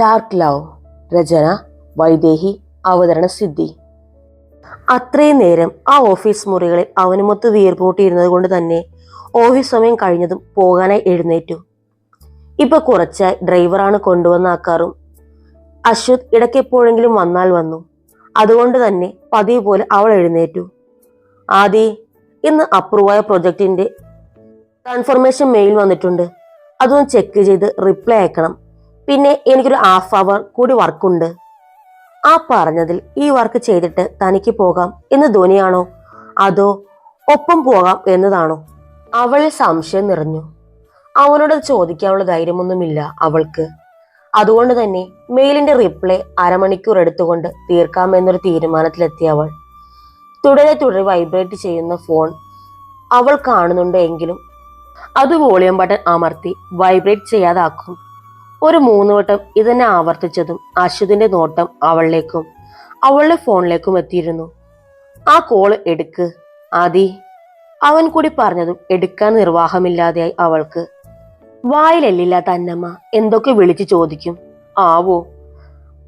Dark love രചന വൈദേഹി അവതരണ സിദ്ധി. അത്രയും നേരം ആ ഓഫീസ് മുറികളിൽ അവനുമൊത്ത് വീർപ്പൂട്ടിയിരുന്നത് കൊണ്ട് തന്നെ ഓഫീസ് സമയം കഴിഞ്ഞതും പോകാനായി എഴുന്നേറ്റു. ഇപ്പൊ കുറച്ചായി ഡ്രൈവറാണ് കൊണ്ടുവന്നാക്കാറും അശ്വത് ഇടയ്ക്കെപ്പോഴെങ്കിലും വന്നാൽ വന്നു. അതുകൊണ്ട് തന്നെ പതിവ് പോലെ അവൾ എഴുന്നേറ്റു. ആദി ഇന്ന് അപ്രൂവായ പ്രൊജക്ടിന്റെ കൺഫർമേഷൻ മെയിൽ വന്നിട്ടുണ്ട്. അതൊന്ന് ചെക്ക് ചെയ്ത് റിപ്ലൈ അയക്കണം. പിന്നെ എനിക്കൊരു ഹാഫ് അവർ കൂടി വർക്കുണ്ട് ആ പറഞ്ഞതിൽ ഈ വർക്ക് ചെയ്തിട്ട് തനിക്ക് പോകാം എന്ന് ധോനിയാണോ? അതോ ഒപ്പം പോകാം എന്നതാണോ? അവളിൽ സംശയം നിറഞ്ഞു. അവനോട് ചോദിക്കാനുള്ള ധൈര്യമൊന്നുമില്ല അവൾക്ക്. അതുകൊണ്ട് തന്നെ മെയിലിന്റെ റിപ്ലൈ അരമണിക്കൂർ എടുത്തുകൊണ്ട് തീർക്കാമെന്നൊരു തീരുമാനത്തിലെത്തിയ അവൾ. തുടരെ തുടരെ വൈബ്രേറ്റ് ചെയ്യുന്ന ഫോൺ അവൾ കാണുന്നുണ്ട് എങ്കിലും അത് വോളിയം ബട്ടൺ അമർത്തി വൈബ്രേറ്റ് ചെയ്യാതാക്കും. ഒരു മൂന്ന് വട്ടം ഇതന്നെ ആവർത്തിച്ചതും അശ്വതിന്റെ നോട്ടം അവളിലേക്കും അവളുടെ ഫോണിലേക്കും എത്തിയിരുന്നു. ആ കോൾ എടുക്ക് ആദി. അവൻ കൂടി പറഞ്ഞതും എടുക്കാൻ നിർവാഹമില്ലാതെയായി അവൾക്ക്. വായിലെല്ലില്ലാത്ത അന്നമ്മ എന്തൊക്കെ വിളിച്ചു ചോദിക്കും? ആവോ.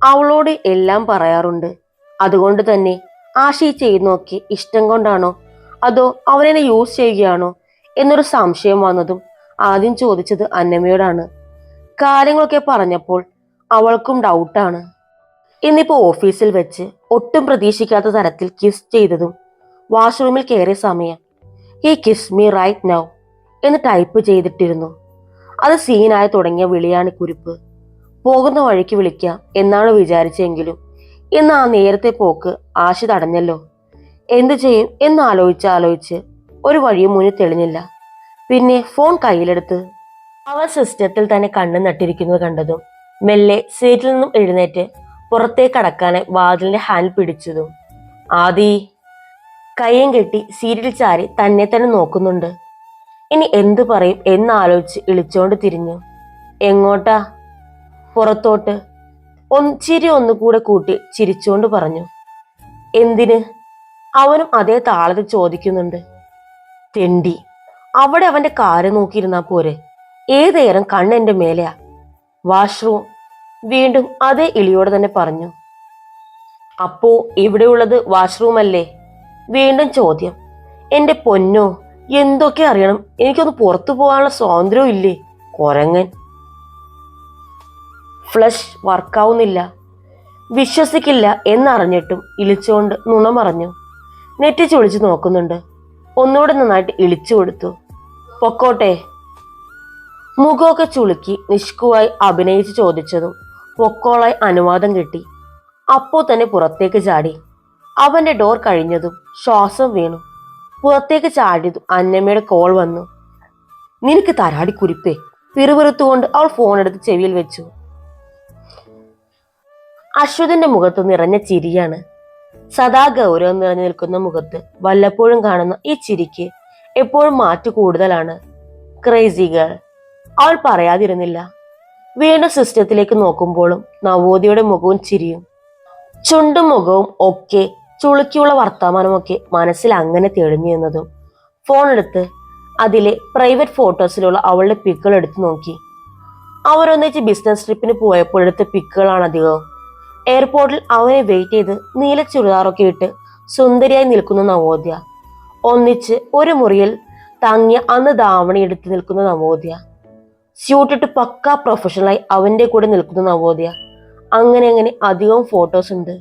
അവളോട് എല്ലാം പറയാറുണ്ട്. അതുകൊണ്ട് തന്നെ ആശി ചെയ്യുന്നൊക്കെ ഇഷ്ടം കൊണ്ടാണോ? അതോ അവനെന്നെ യൂസ് ചെയ്യുകയാണോ? എന്നൊരു സംശയം വന്നതും ആദ്യം ചോദിച്ചത് അന്നമ്മയോടാണ്. കാര്യങ്ങളൊക്കെ പറഞ്ഞപ്പോൾ അവൾക്കും ഡൗട്ടാണ് ഇന്നിപ്പോ ഓഫീസിൽ വെച്ച് ഒട്ടും പ്രതീക്ഷിക്കാത്ത തരത്തിൽ കിസ് ചെയ്തതും വാഷ്റൂമിൽ കയറിയ സമയം ഈ കിസ് മീ റൈറ്റ് നൗ എന്ന് ടൈപ്പ് ചെയ്തിട്ടിരുന്നു. അത് സീനായി തുടങ്ങിയ വിളിയാണ് കുരിപ്പ് പോകുന്ന വഴിക്ക് വിളിക്കാം എന്നാണ് വിചാരിച്ചെങ്കിലും ഇന്ന് ആ നേരത്തെ പോക്ക് ആശ തടഞ്ഞല്ലോ. എന്തു ചെയ്യും എന്ന് ആലോചിച്ച് ആലോചിച്ച് ഒരു വഴിയും മുന്നിൽ തെളിഞ്ഞില്ല. പിന്നെ ഫോൺ കയ്യിലെടുത്ത് അവൻ സിസ്റ്റത്തിൽ തന്നെ കണ്ണു നട്ടിരിക്കുന്നത് കണ്ടതും മെല്ലെ സീറ്റിൽ നിന്നും എഴുന്നേറ്റ് പുറത്തേക്ക് അടക്കാനായി വാതിലിന്റെ ഹാൻഡ് പിടിച്ചതും. ആദി കയ്യും കെട്ടി സീറ്റിൽ ചാരി തന്നെ തന്നെ നോക്കുന്നുണ്ട്. ഇനി എന്തു പറയും എന്നാലോചിച്ച് ഇളിച്ചോണ്ട് തിരിഞ്ഞു. എങ്ങോട്ടാ? പുറത്തോട്ട്. ഒന്ന് ചിരി ഒന്നുകൂടെ കൂട്ടി ചിരിച്ചുകൊണ്ട് പറഞ്ഞു. എന്തിന്? അവനും അതേ താളത്തിൽ ചോദിക്കുന്നുണ്ട്. തെണ്ടി അവിടെ അവന്റെ കാര് നോക്കിയിരുന്നാ പോരെ? ഏതേരം കണ്ണെന്റെ മേലെയാ? വാഷ്റൂം വീണ്ടും അതേ ഇളിയോട് തന്നെ പറഞ്ഞു. അപ്പോ ഇവിടെയുള്ളത് വാഷ്റൂം അല്ലേ വീണ്ടും ചോദ്യം. എന്റെ പൊന്നോ എന്തൊക്കെ അറിയണം? എനിക്കൊന്ന് പുറത്തു പോകാനുള്ള സ്വാതന്ത്ര്യവും ഇല്ലേ കൊരങ്ങൻ? ഫ്ലഷ് വർക്കാവുന്നില്ല. വിശ്വസിക്കില്ല എന്നറിഞ്ഞിട്ടും ഇളിച്ചുകൊണ്ട് നുണ പറഞ്ഞു. നെറ്റിച്ചൊളിച്ച് നോക്കുന്നുണ്ട്. ഒന്നുകൂടെ നന്നായിട്ട് ഇളിച്ചു കൊടുത്തു പൊക്കോട്ടെ മുഖമൊക്കെ ചുളുക്കി നിഷ്കുവായി അഭിനയിച്ച് ചോദിച്ചതും പൊക്കോളായി അനുവാദം കിട്ടി. അപ്പോൾ തന്നെ പുറത്തേക്ക് ചാടി. അവന്റെ ഡോർ കഴിഞ്ഞതും ശ്വാസം വീണു. പുറത്തേക്ക് ചാടിയതും അന്നമ്മയുടെ കോൾ വന്നു. നിനക്ക് തരാടി കുരിപ്പേ പിറുപിറുത്തുകൊണ്ട് അവൾ ഫോൺ എടുത്ത് ചെവിയിൽ വെച്ചു. അശ്വതിന്റെ മുഖത്ത് നിറഞ്ഞ ചിരിയാണ്. സദാ ഗൗരവം നിറഞ്ഞു നിൽക്കുന്ന മുഖത്ത് വല്ലപ്പോഴും കാണുന്ന ഈ ചിരിക്ക് എപ്പോഴും മാറ്റു കൂടുതലാണ്. ക്രേസി ഗേൾ അവൾ പറയാതിരുന്നില്ല. വീണ്ടും സിസ്റ്റത്തിലേക്ക് നോക്കുമ്പോഴും നവോദിയുടെ മുഖവും ചിരിയും. ചുണ്ടും മുഖവും ഒക്കെ ചുളുക്കിയുള്ള വർത്തമാനമൊക്കെ മനസ്സിൽ അങ്ങനെ തെളിഞ്ഞു എന്നതും ഫോൺ എടുത്ത് അതിലെ പ്രൈവറ്റ് ഫോട്ടോസിലുള്ള അവളുടെ പിക്കുകൾ എടുത്തു നോക്കി. അവരൊന്നിച്ച് ബിസിനസ് ട്രിപ്പിന് പോയപ്പോൾ എടുത്ത പിക്കുകളാണ് അധികവും. എയർപോർട്ടിൽ അവനെ വെയിറ്റ് ചെയ്ത് നീല ചുരിദാറൊക്കെ ഇട്ട് സുന്ദരിയായി നിൽക്കുന്ന നവോദ്യ. ഒന്നിച്ച് ഒരു മുറിയിൽ തങ്ങിയ അന്ന് ധാവണി എടുത്ത് നിൽക്കുന്ന നവോദ്യ. സ്യൂട്ടിട്ട് പക്ക പ്രൊഫഷണലായി അവന്റെ കൂടെ നിൽക്കുന്ന നവോദയ. അങ്ങനെ അങ്ങനെ അധികം ഫോട്ടോസ് ഉണ്ട്.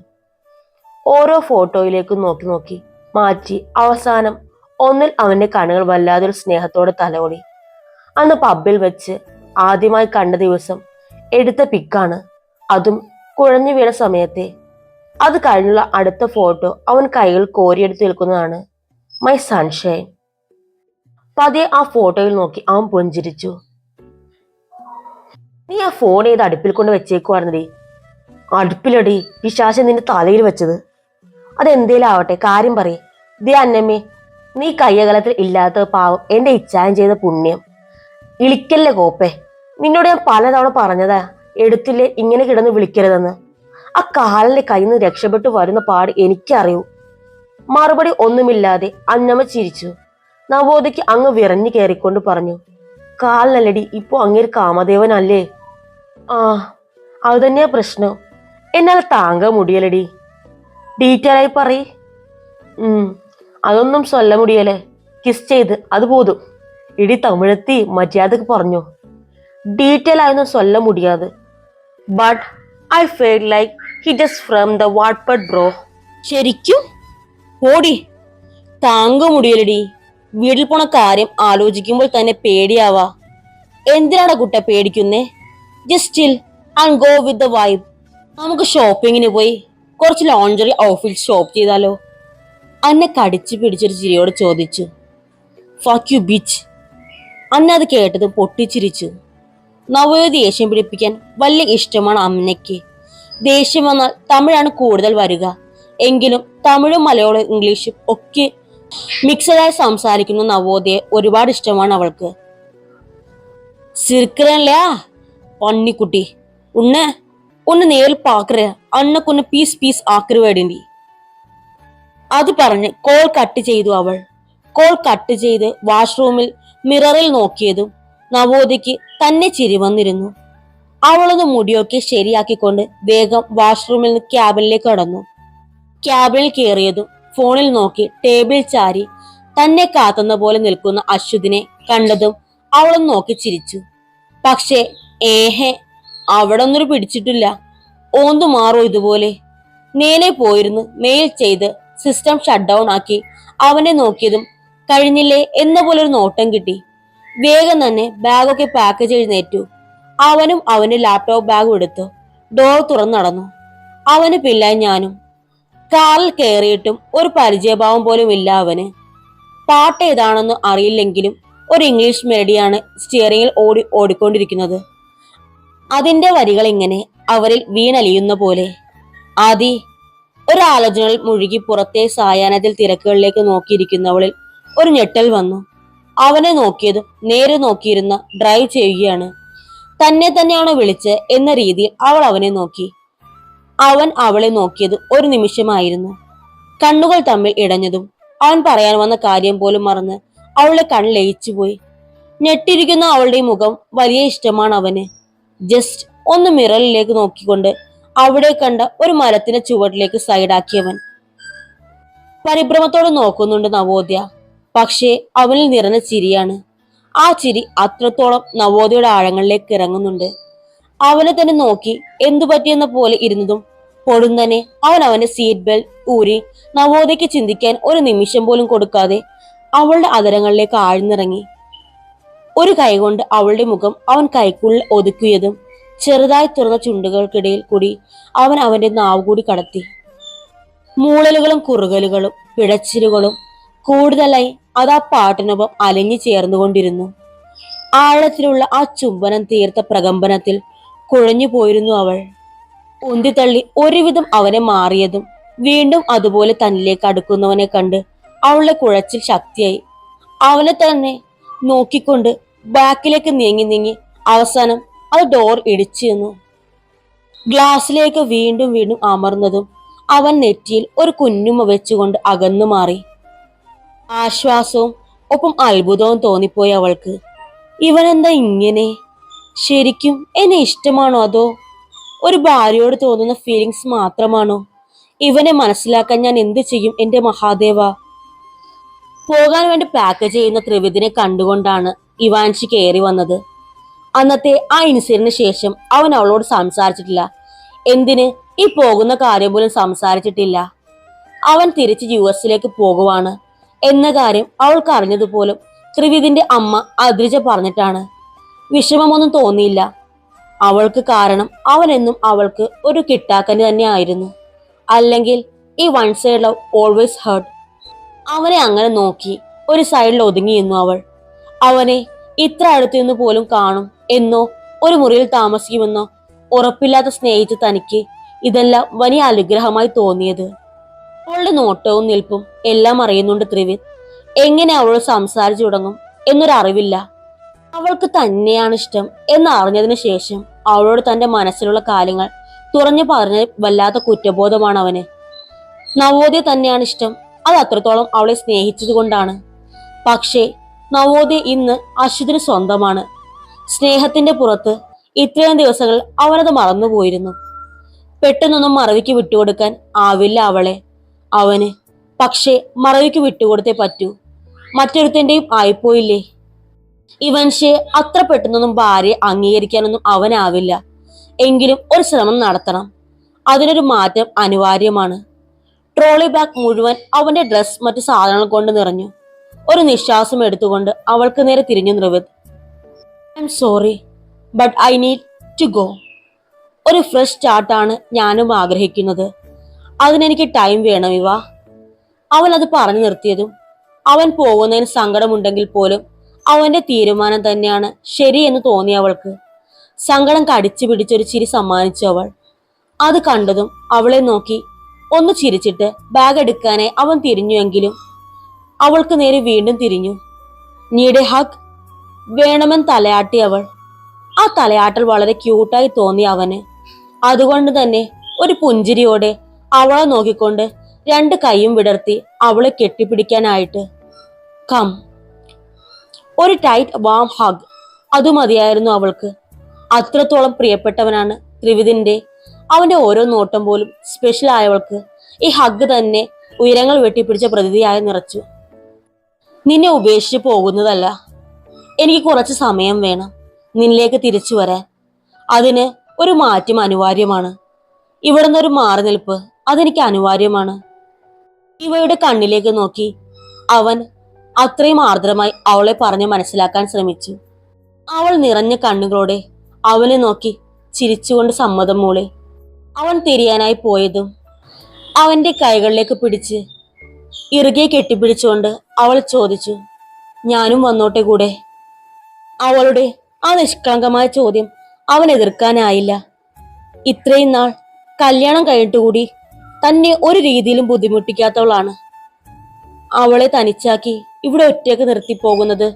ഓരോ ഫോട്ടോയിലേക്കും നോക്കി നോക്കി മാറ്റി അവസാനം ഒന്നിൽ അവന്റെ കണ്ണുകൾ വല്ലാതൊരു സ്നേഹത്തോടെ തലോടി. അന്ന് പബ്ബിൽ വെച്ച് ആദ്യമായി കണ്ട ദിവസം എടുത്ത പിക്കാണ് അതും കുഴഞ്ഞു വീണ സമയത്തെ. അത് കഴിഞ്ഞുള്ള അടുത്ത ഫോട്ടോ അവൻ കൈകൾ കോരിയെടുത്ത് നിൽക്കുന്നതാണ്. മൈ സൺഷൈൻ പതിയെ ആ ഫോട്ടോയിൽ നോക്കി അവൻ പുഞ്ചിരിച്ചു. നീ ആ ഫോൺ ഏത് അടുപ്പിൽ കൊണ്ട് വെച്ചേക്കുവായിരുന്നടി? അടുപ്പിലടി പിശാശം നിന്റെ തലയിൽ വെച്ചത്. അതെന്തേലും ആവട്ടെ കാര്യം പറയേ. ദേ അന്നമ്മേ നീ കയ്യകലത്തിൽ ഇല്ലാത്ത പാവം എന്റെ ഇച്ഛായം ചെയ്ത പുണ്യം. ഇളിക്കല്ലേ കോപ്പേ? നിന്നോട് ഞാൻ പലതവണ പറഞ്ഞതാ എടുത്തില്ലേ ഇങ്ങനെ കിടന്ന് വിളിക്കരുതെന്ന്. ആ കാലിന്റെ കയ്യിൽ നിന്ന് രക്ഷപ്പെട്ടു വരുന്ന പാട് എനിക്കറിയൂ. മറുപടി ഒന്നുമില്ലാതെ അന്നമ്മ ചിരിച്ചു. നവോദയ്ക്ക് അങ്ങ് വിറഞ്ഞു കയറിക്കൊണ്ട് പറഞ്ഞു കാലിനല്ലടി ഇപ്പോൾ അങ്ങേര് കാമദേവനല്ലേ? ആ അത് തന്നെയാ പ്രശ്നം. എന്നാൽ താങ്ക മുടിയലടി ഡീറ്റെയിൽ ആയി പറ അതൊന്നും സ്വല്ല മുടിയല്ലേ? കിസ് ചെയ്ത് അത് പോതും. ഇടി തമിഴത്തി മര്യാദയ്ക്ക് പറഞ്ഞു. ഡീറ്റെയിൽ ആയൊന്നും സ്വല്ല മുടിയാത്. But I feel like he just from the Wattpad bro ശരിക്കും? ഓടി താങ്ക മുടിയലടി വീട്ടിൽ പോണ കാര്യം ആലോചിക്കുമ്പോൾ തന്നെ പേടിയാവാ. എന്തിനാണ് കുട്ട പേടിക്കുന്നേ? Just chill and go with the vibe നമുക്ക് ഷോപ്പിങ്ങിന് പോയി കുറച്ച് ലോണ്ടറി ഔട്ട്ഫിറ്റ് ഷോപ്പ് ചെയ്താലോ? അന്നെ കടിച്ചു പിടിച്ചൊരു ചിരിയോട് ചോദിച്ചു. ഫക്ക് യു ബിച്ച് അന്ന അത് കേട്ടത് പൊട്ടിച്ചിരിച്ചു. നവോദയ ദേഷ്യം പിടിപ്പിക്കാൻ വലിയ ഇഷ്ടമാണ് അമ്മയ്ക്ക്. ദേഷ്യം വന്നാൽ തമിഴാണ് കൂടുതൽ വരിക. എങ്കിലും തമിഴും മലയാളവും ഇംഗ്ലീഷും ഒക്കെ മിക്സഡായി സംസാരിക്കുന്ന നവോദയെ ഒരുപാട് ഇഷ്ടമാണ് അവൾക്ക്. സിർക്കറല്ലേ പണ്ണിക്കുട്ടി ഉണ്ണെ ഒന്ന് നേരിൽ പാക്കറ് അന്നക്കൊന്ന് പീസ് പീസ് ആക്കറി വേടേണ്ടി അത് പറഞ്ഞ് കോൾ കട്ട് ചെയ്തു അവൾ. കോൾ കട്ട് ചെയ്ത് വാഷ്റൂമിൽ മിററിൽ നോക്കിയതും നവോദയ്ക്ക് തന്നെ ചിരി വന്നിരുന്നു. അവളത് മുടിയൊക്കെ ശരിയാക്കിക്കൊണ്ട് വേഗം വാഷ്റൂമിൽ നിന്ന് ക്യാബിനിലേക്ക് കടന്നു. ക്യാബിനിൽ കയറിയതും ഫോണിൽ നോക്കി ടേബിൾ ചാരി തന്നെ കാത്തുന്ന പോലെ നിൽക്കുന്ന അശ്വതിനെ കണ്ടതും അവളും നോക്കി ചിരിച്ചു. പക്ഷേ ഏഹെ അവിടെ ഒന്നൊരു പിടിച്ചിട്ടില്ല. ഓന്തു മാറോ ഇതുപോലെ. നേരെ പോയിരുന്നു മെയിൽ ചെയ്ത് സിസ്റ്റം ഷട്ട് ഡൗൺ ആക്കി അവനെ നോക്കിയതും കഴിഞ്ഞില്ലേ എന്ന പോലെ ഒരു നോട്ടം കിട്ടി. വേഗം തന്നെ ബാഗൊക്കെ പാക്ക് ചെയ്തെഴുന്നേറ്റു അവനും അവന്റെ ലാപ്ടോപ്പ് ബാഗും എടുത്തു. ഡോർ തുറന്നു നടന്നു. അവന് പിന്നെ ഞാനും കാറിൽ കയറിയിട്ടും ഒരു പരിചയഭാവം പോലും ഇല്ല അവന്. പാട്ട് ഏതാണെന്ന് അറിയില്ലെങ്കിലും ഒരു ഇംഗ്ലീഷ് മെലഡിയാണ് സ്റ്റിയറിംഗിൽ ഓടി ഓടിക്കൊണ്ടിരിക്കുന്നത്. അതിന്റെ വരികൾ ഇങ്ങനെ അവരിൽ വീണലിയുന്ന പോലെ. ആദി ഒരാലോചനയിൽ മുഴുകി പുറത്തെ സായാഹ്നത്തിൽ തിരക്കുകളിലേക്ക് നോക്കിയിരിക്കുന്നവളിൽ ഒരു ഞെട്ടൽ വന്നു. അവനെ നോക്കിയതും നേരെ നോക്കിയിരുന്ന ഡ്രൈവ് ചെയ്യുകയാണ്. തന്നെ തന്നെയാണോ വിളിച്ച് എന്ന രീതിയിൽ അവൾ അവനെ നോക്കി. അവൻ അവളെ നോക്കിയത് ഒരു നിമിഷമായിരുന്നു. കണ്ണുകൾ തമ്മിൽ ഇടഞ്ഞതും അവൻ പറയാൻ വന്ന കാര്യം പോലും മറന്ന് അവളുടെ കണ്ണ് ലയിച്ചുപോയി ഞെട്ടിരിക്കുന്ന അവളുടെ മുഖം വലിയ ഇഷ്ടമാണ് അവന്. ജസ്റ്റ് ഒന്ന് മിററിലേക്ക് നോക്കിക്കൊണ്ട് അവിടെ കണ്ട ഒരു മരത്തിന്റെ ചുവട്ടിലേക്ക് സൈഡാക്കിയവൻ പരിഭ്രമത്തോടെ നോക്കുന്നുണ്ട് നവോദയ. പക്ഷേ അവനിൽ നിറഞ്ഞ ചിരിയാണ്. ആ ചിരി അത്രത്തോളം നവോദയയുടെ ആഴങ്ങളിലേക്ക് ഇറങ്ങുന്നുണ്ട്. അവനെ തന്നെ നോക്കി എന്തു പറ്റിയെന്ന പോലെ ഇരുന്നതും. പൊടുന്നനെ അവൻ അവന്റെ സീറ്റ് ബെൽറ്റ് ഊരി നവോദയ്ക്ക് ചിന്തിക്കാൻ ഒരു നിമിഷം പോലും കൊടുക്കാതെ അവളുടെ അതരങ്ങളിലേക്ക് ആഴ്ന്നിറങ്ങി. ഒരു കൈകൊണ്ട് അവളുടെ മുഖം അവൻ കൈക്കുള്ളിൽ ഒതുക്കിയതും ചെറുതായി തുറന്ന ചുണ്ടുകൾക്കിടയിൽ കൂടി അവൻ അവന്റെ നാവ് കൂടി കടത്തി. മൂളലുകളും കുറുകലുകളും പിഴച്ചിലുകളും കൂടുതലായി അത് പാട്ടിനൊപ്പം അലഞ്ഞു ചേർന്നുകൊണ്ടിരുന്നു. ആഴത്തിലുള്ള ആ ചുംബനം തീർത്ത പ്രകമ്പനത്തിൽ കുഴഞ്ഞു പോയിരുന്നു അവൾ. ഉന്തിത്തള്ളി ഒരുവിധം അവനെ മാറിയതും വീണ്ടും അതുപോലെ തന്നിലേക്ക് അടുക്കുന്നവനെ കണ്ട് അവളുടെ കുഴച്ചിൽ ശക്തിയായി. അവനെ തന്നെ നോക്കിക്കൊണ്ട് ബാക്കിലേക്ക് നീങ്ങി നീങ്ങി അവസാനം അത് ഡോർ ഇടിച്ചു നിന്നു. ഗ്ലാസ്സിലേക്ക് വീണ്ടും വീണ്ടും അമർന്നതും അവൻ നെറ്റിയിൽ ഒരു കുഞ്ഞുമ വെച്ചുകൊണ്ട് അകന്നു മാറി. ആശ്വാസവും ഒപ്പം അത്ഭുതവും തോന്നിപ്പോയി അവൾക്ക്. ഇവനെന്താ ഇങ്ങനെ? ശരിക്കും എന്നെ ഇഷ്ടമാണോ അതോ ഒരു ഭാര്യയോട് തോന്നുന്ന ഫീലിങ്സ് മാത്രമാണോ? ഇവനെ മനസ്സിലാക്കാൻ ഞാൻ എന്ത് ചെയ്യും എന്റെ മഹാദേവ? പോകാൻ വേണ്ടി പാക്ക് ചെയ്യുന്ന ത്രിവിധിനെ കണ്ടുകൊണ്ടാണ് ഇവാൻഷി കയറി വന്നത്. അന്നത്തെ ആ ഇൻസിഡന്റിന് ശേഷം അവൻ അവളോട് സംസാരിച്ചിട്ടില്ല. എന്തിന്? ഈ പോകുന്ന കാര്യം പോലും സംസാരിച്ചിട്ടില്ല. അവൻ തിരിച്ച് യു എസിലേക്ക് പോകുവാണ്. എന്ന കാര്യം അവൾക്ക് അറിഞ്ഞതുപോലും ത്രിവിധിന്റെ അമ്മ അദ്രിജ പറഞ്ഞിട്ടാണ്. വിഷമമൊന്നും തോന്നിയില്ല. അവൾക്ക് കാരണം അവനെന്നും അവൾക്ക് ഒരു കിട്ടാക്കന് തന്നെ ആയിരുന്നു അല്ലെങ്കിൽ ഈ one side love always hurt അവനെ അങ്ങനെ നോക്കി ഒരു സൈഡിൽ ഒതുങ്ങിയിരുന്നു അവൾ. അവനെ ഇത്ര അടുത്ത് നിന്ന് പോലും കാണും എന്നോ ഒരു മുറിയിൽ താമസിക്കുമെന്നോ ഉറപ്പില്ലാത്ത സ്നേഹിച്ച് തനിക്ക് ഇതെല്ലാം വലിയ അനുഗ്രഹമായി തോന്നിയത്. അവളുടെ നോട്ടവും നിൽപ്പും എല്ലാം അറിയുന്നുണ്ട് ത്രിവിത് എങ്ങനെ അവൾ സംസാരിച്ചു തുടങ്ങും എന്നൊരറിവില്ല. അവൾക്ക് തന്നെയാണ് ഇഷ്ടം എന്ന് അറിഞ്ഞതിന് ശേഷം അവളോട് തന്റെ മനസ്സിലുള്ള കാര്യങ്ങൾ തുറഞ്ഞു പറഞ്ഞ വല്ലാത്ത കുറ്റബോധമാണ് അവന്. നവോദയ തന്നെയാണ് ഇഷ്ടം. അത് അത്രത്തോളം അവളെ സ്നേഹിച്ചതുകൊണ്ടാണ് പക്ഷേ നവോദയ ഇന്ന് അശ്വതിന് സ്വന്തമാണ്. സ്നേഹത്തിന്റെ പുറത്ത് ഇത്രയും ദിവസങ്ങൾ അവനത് മറന്നുപോയിരുന്നു പെട്ടെന്നൊന്നും മറവിക്ക് വിട്ടുകൊടുക്കാൻ ആവില്ല അവളെ. അവന് പക്ഷേ മറവിക്ക് വിട്ടുകൊടുത്തേ പറ്റൂ. മറ്റൊരുത്തന്റെയും ആയിപ്പോയില്ലേ? ഇവൻഷെ അത്ര പെട്ടെന്നൊന്നും ഭാര്യയെ അംഗീകരിക്കാനൊന്നും അവനാവില്ല. എങ്കിലും ഒരു ശ്രമം നടത്തണം. അതിനൊരു മാറ്റം അനിവാര്യമാണ്. ട്രോളി ബാഗ് മുഴുവൻ അവന്റെ ഡ്രസ് മറ്റു സാധനങ്ങൾ കൊണ്ട് നിറഞ്ഞു. ഒരു നിശ്വാസം എടുത്തുകൊണ്ട് അവൾക്ക് നേരെ തിരിഞ്ഞു നിർവത് I'm sorry but I need to go ഒരു ഫ്രഷ് സ്റ്റാർട്ടാണ് ഞാനും ആഗ്രഹിക്കുന്നത്. അതിനെനിക്ക് ടൈം വേണം ഇവ അവൻ അത് പറഞ്ഞു നിർത്തിയതും അവൻ പോകുന്നതിന് സങ്കടമുണ്ടെങ്കിൽ പോലും അവന്റെ തീരുമാനം തന്നെയാണ് ശരി എന്ന് തോന്നി അവൾക്ക്. സങ്കടം കടിച്ചു പിടിച്ചൊരു ചിരി സമ്മാനിച്ചു അവൾ. അത് കണ്ടതും അവളെ നോക്കി ഒന്ന് ചിരിച്ചിട്ട് ബാഗ് എടുക്കാനായി അവൻ തിരിഞ്ഞുവെങ്കിലും അവൾക്ക് നേരെ വീണ്ടും തിരിഞ്ഞു. നീടെ ഹഗ് വേണമെന്ന് തലയാട്ടി അവൾ. ആ തലയാട്ടൽ വളരെ ക്യൂട്ടായി തോന്നി അവന്. അതുകൊണ്ട് തന്നെ ഒരു പുഞ്ചിരിയോടെ അവളെ നോക്കിക്കൊണ്ട് രണ്ട് കൈയും വിടർത്തി അവളെ കെട്ടിപ്പിടിക്കാനായിട്ട്. കം ഒരു ടൈറ്റ് വാം ഹഗ് അത് മതിയായിരുന്നു അവൾക്ക്. അത്രത്തോളം പ്രിയപ്പെട്ടവനാണ് ത്രിവിധിന്റെ. അവന്റെ ഓരോ നോട്ടം പോലും സ്പെഷ്യൽ ആയവൾക്ക് ഈ ഹഗ് തന്നെ ഉയരങ്ങൾ വെട്ടിപ്പിടിച്ച പ്രതിഥിയായി നിറച്ചു. നിന്നെ ഉപേക്ഷിച്ച് പോകുന്നതല്ല. എനിക്ക് കുറച്ച് സമയം വേണം. നിന്നിലേക്ക് തിരിച്ചു വരാൻ. അതിന് ഒരു മാറ്റം അനിവാര്യമാണ്. ഇവിടെ നിന്നൊരു മാറി നിൽപ്പ് അതെനിക്ക് അനിവാര്യമാണ്. ഇവയുടെ കണ്ണിലേക്ക് നോക്കി അവൻ അത്രയും ആർദ്രമായി അവളെ പറഞ്ഞു മനസ്സിലാക്കാൻ ശ്രമിച്ചു. അവൾ നിറഞ്ഞ കണ്ണുകളോടെ അവനെ നോക്കി ചിരിച്ചുകൊണ്ട് സമ്മതം മൂളി. അവൻ തിരിയാനായി പോയതും അവന്റെ കൈകളിലേക്ക് പിടിച്ച് ഇറുകെ കെട്ടിപ്പിടിച്ചുകൊണ്ട് അവൾ ചോദിച്ചു ഞാനും വന്നോട്ടെ കൂടെ? അവളുടെ ആ നിഷ്കളങ്കമായ ചോദ്യം അവൻ എതിർക്കാനായില്ല. ഇത്രയും നാൾ കല്യാണം കഴിഞ്ഞിട്ട് കൂടി തന്നെ ഒരു രീതിയിലും ബുദ്ധിമുട്ടിക്കാത്തവളാണ്. അവളെ തനിച്ചാക്കി ഇവിടെ ഒറ്റയ്ക്ക് നിർത്തി പോകുന്നത്.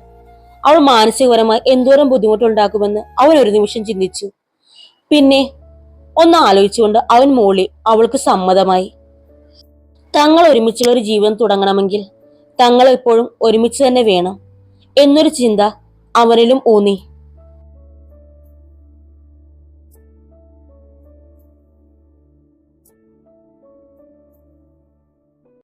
അവൾ മാനസികപരമായി എന്തോരം ബുദ്ധിമുട്ടുണ്ടാക്കുമെന്ന് അവൻ ഒരു നിമിഷം ചിന്തിച്ചു. പിന്നെ ഒന്ന് ആലോചിച്ചുകൊണ്ട് അവൻ മോളി അവൾക്ക് സമ്മതമായി. തങ്ങൾ ഒരുമിച്ചുള്ള ഒരു ജീവിതം തുടങ്ങണമെങ്കിൽ തങ്ങൾ എപ്പോഴും ഒരുമിച്ച് തന്നെ വേണം. എന്നൊരു ചിന്ത അവനിലും ഊന്നി.